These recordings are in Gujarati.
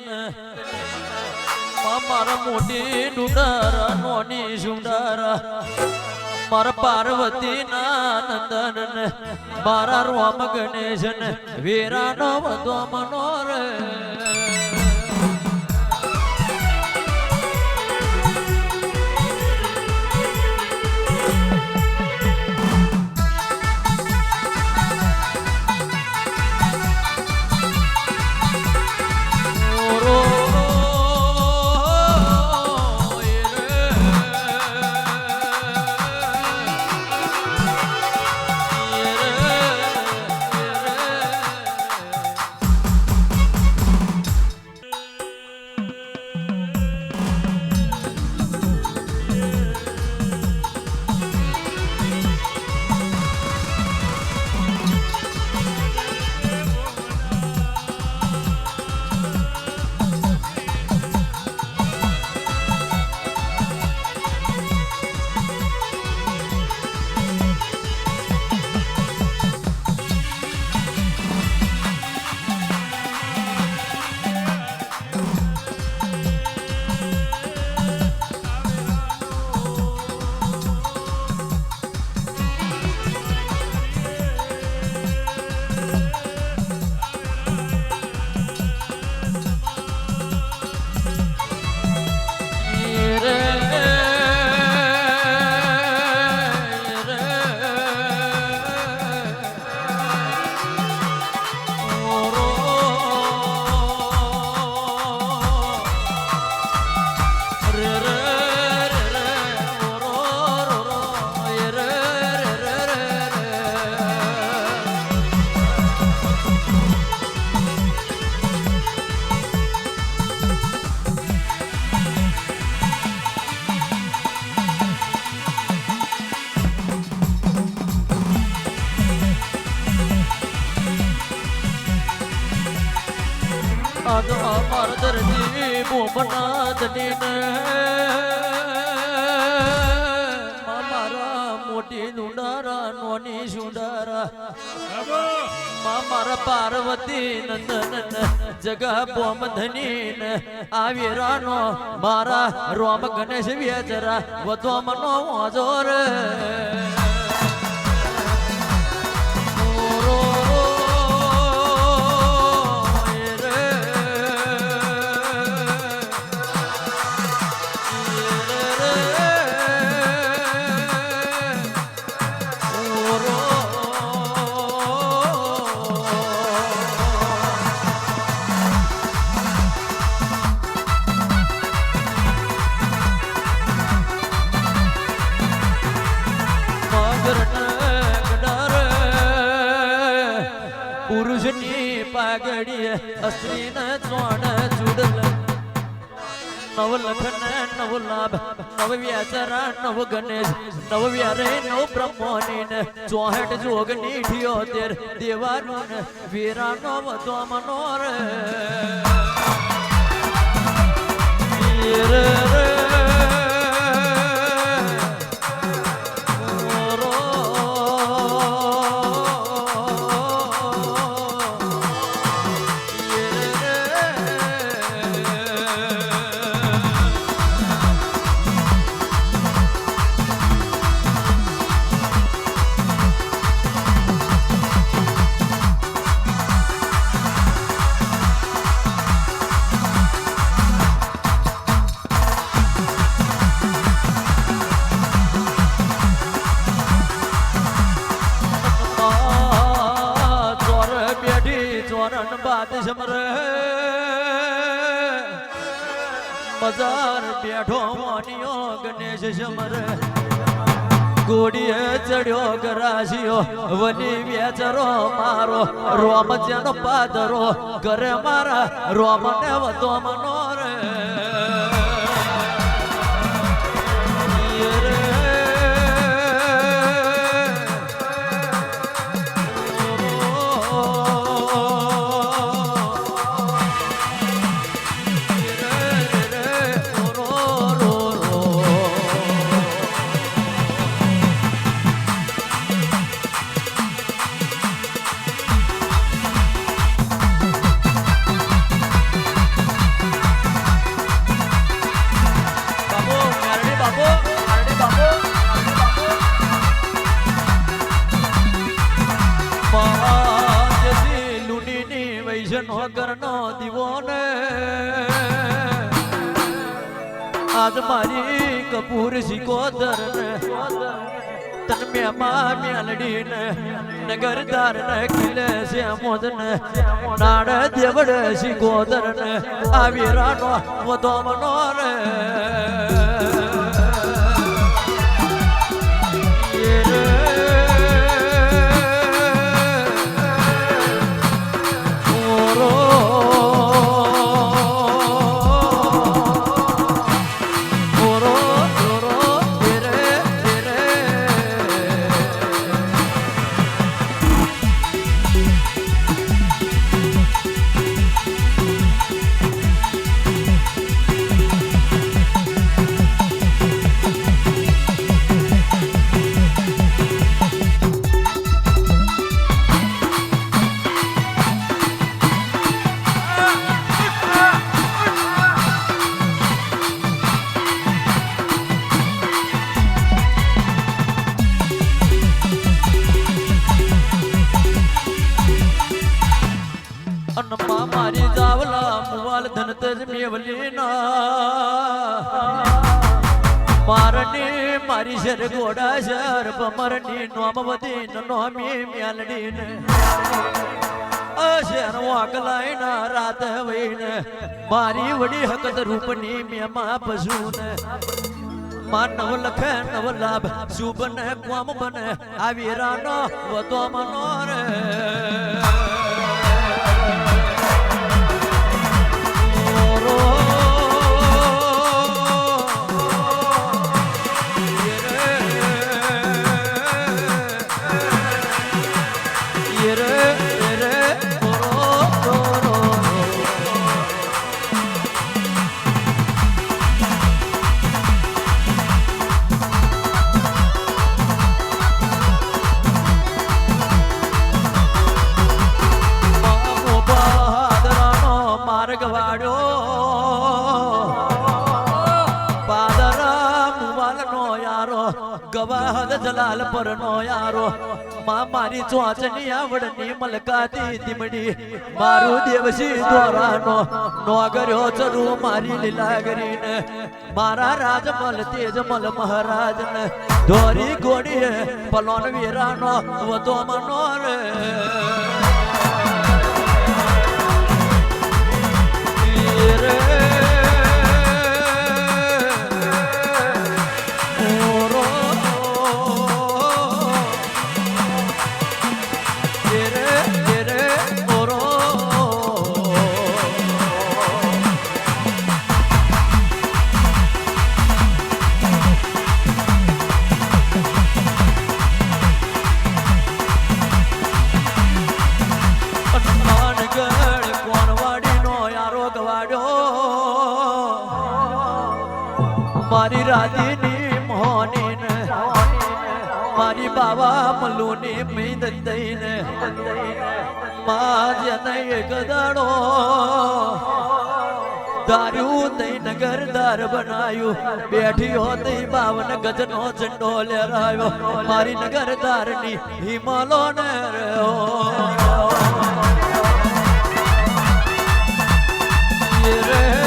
ને માં મારા મોટી ડુડારા નોની સુંડારા મારા પાર્વતી ના નંદન ને મારા રોમ ગણેશ ને વીરાનો વધો મનોર આજ અમાર દરજી ભોમનાથની ને મારા મોટી નુડારા નોની સુડારા મારા પાર્વતી નંદન જગા બોમ ધની ને આવીરાનો મારા રોમ ગણેશ વેચરા વધો મનો વાજો પુરુષની પાઘડીએ અશ્વિન ચોણ ચૂડલ નવ લખન નવ લાભ નવ વ્યાચરા નવ ગણેશ નવ વ્યારે નવ બ્રહ્મોની ને ચોહટ જોગની ઠિયોતેર દેવાનું ને વીરાનો વધો મનોર રો ચોરન બાદ સમર બજાર બેઠો મોનિયો ગણેશ સમર ઘોડીએ ચડ્યો ગરાશિયો વની વેચરો મારો. રોમ જેનો પાદરો, ઘરે મારા રોમ ને વધો મનો. નો દીવોને. દીવો આજ મારી કપૂર સિકોદર ને તન મેમાં મેલડી ને નગરદાર ને ખીલે છે મોદ નાડ દેવડ સિકોદર ને આવી રાનો વધો મનો રે અન્નમાં મારી જાવલા મુવાલ ધન તજ મેવલી ના. મારની મારી શર ગોડા શર પમરણી નોમ વધી નોમી મ્યાલડી ને. અશર વાકલાઈ ના રાત વઈને મારી વડી હકત રૂપની મેમાં પશુ ને માં નવ લખ નવ લાભ શુભ ને કોમ બને આવી રાનો વધો મનો માર્ગ વાડ્યો પાદરા મુવાલનો યારો, ગવાહદ જલાલ પરનો યારો. માં મારી ચોચની આવડની મલકાતી દીમડી. મારું દેવસી દ્વારાનો નોગર્યો ચરુ મારી લીલાગરીને. મારા રાજમલ તેજમલ મહારાજને. ધોરી ઘોડીએ પલોન વીરાનો વધો મનો રે રે મારી રાધીની મોહનીને, મારી બાવા મલુની મીંદ દઈને માં એક ગદાડો દારૂ તઈ નગરદાર બનાયું. બેઠી હોતી બાવન ગજનો ઝંડો લહેરાયો મારી નગરદારની હિમાલો ને રહ્યો. રે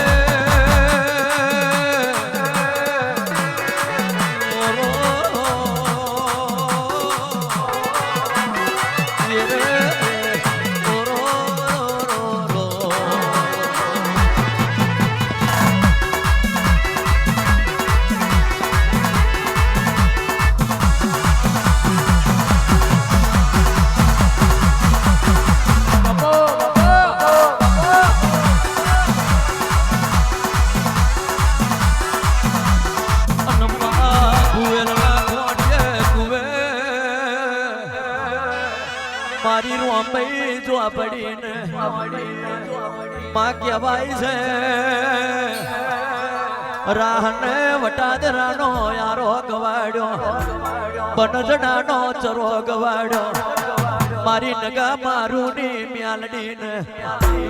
માં કહેવાય છે. રાહને વટાદરાનો યારો ગવાડ્યો, બનજડાનો ચરો ગવાડ્યો. મારી નગા મારું ની મ્યાલડીને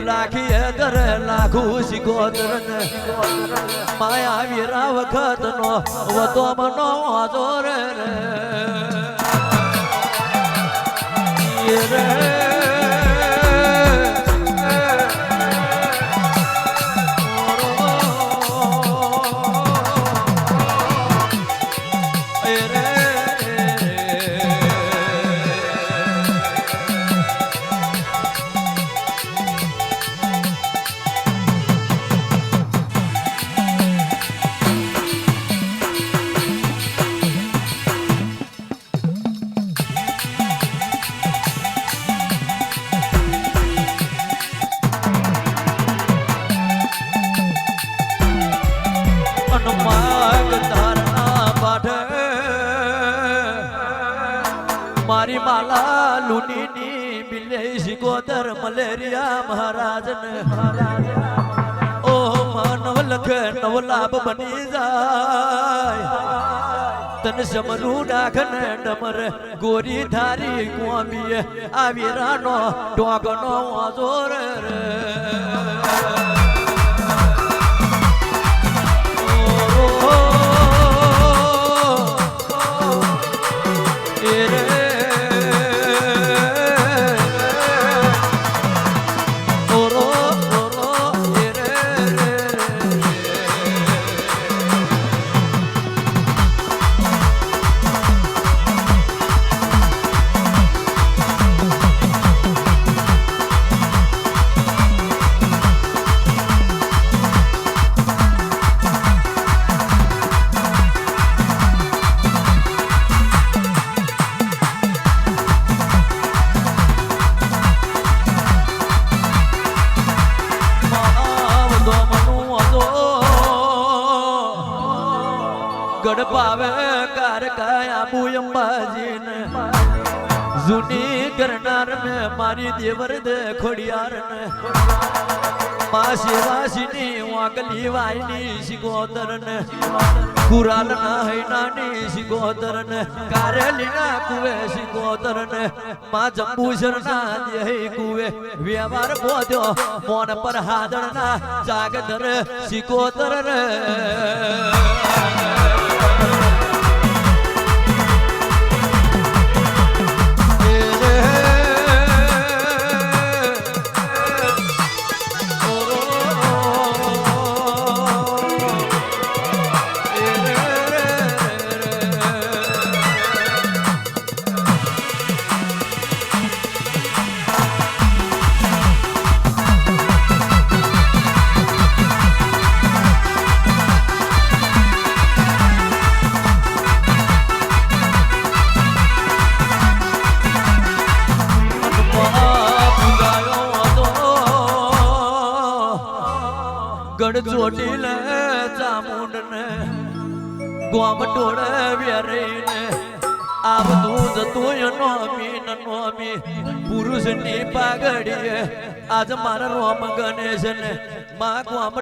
લાખી દર લાખું શિકોતરને માયા વીરા વખત નો વધો મનો જોર રે રે. મારી માલા લુનીની બિલેશ ગોદર મલેરિયા મહારાજ ને ઓ માનવ લખ નવ લાભ બની જાય. તન સમરું ને ડમર ગોરી ધારી કોમીએ આ વીરાનો ડોગનો વાજોર રે. બુય અંબાજીને જૂની કરનાર ને મારી દેવર દે ખોડિયાર ને મા શિવાસીની વાકલી વાયની શિગોદર ને કુરાલ ના હૈનાની શિગોદર ને કારેલી ના કુવે શિગોદર ને મા જંબુસર ના દેહી કુવે વ્યવહાર બોધ્યો મોન પર હાદળ ના જાગદર શિગોદર રે ગઢ ચોટીલે ચામુંડ ને ગોમ ટોળે વેરીને. આવતું જતું નોમી, ન નોમી, પુરુષની પાઘડીએ. આજ મારા રોમ ગણેશ ને મા ગોમ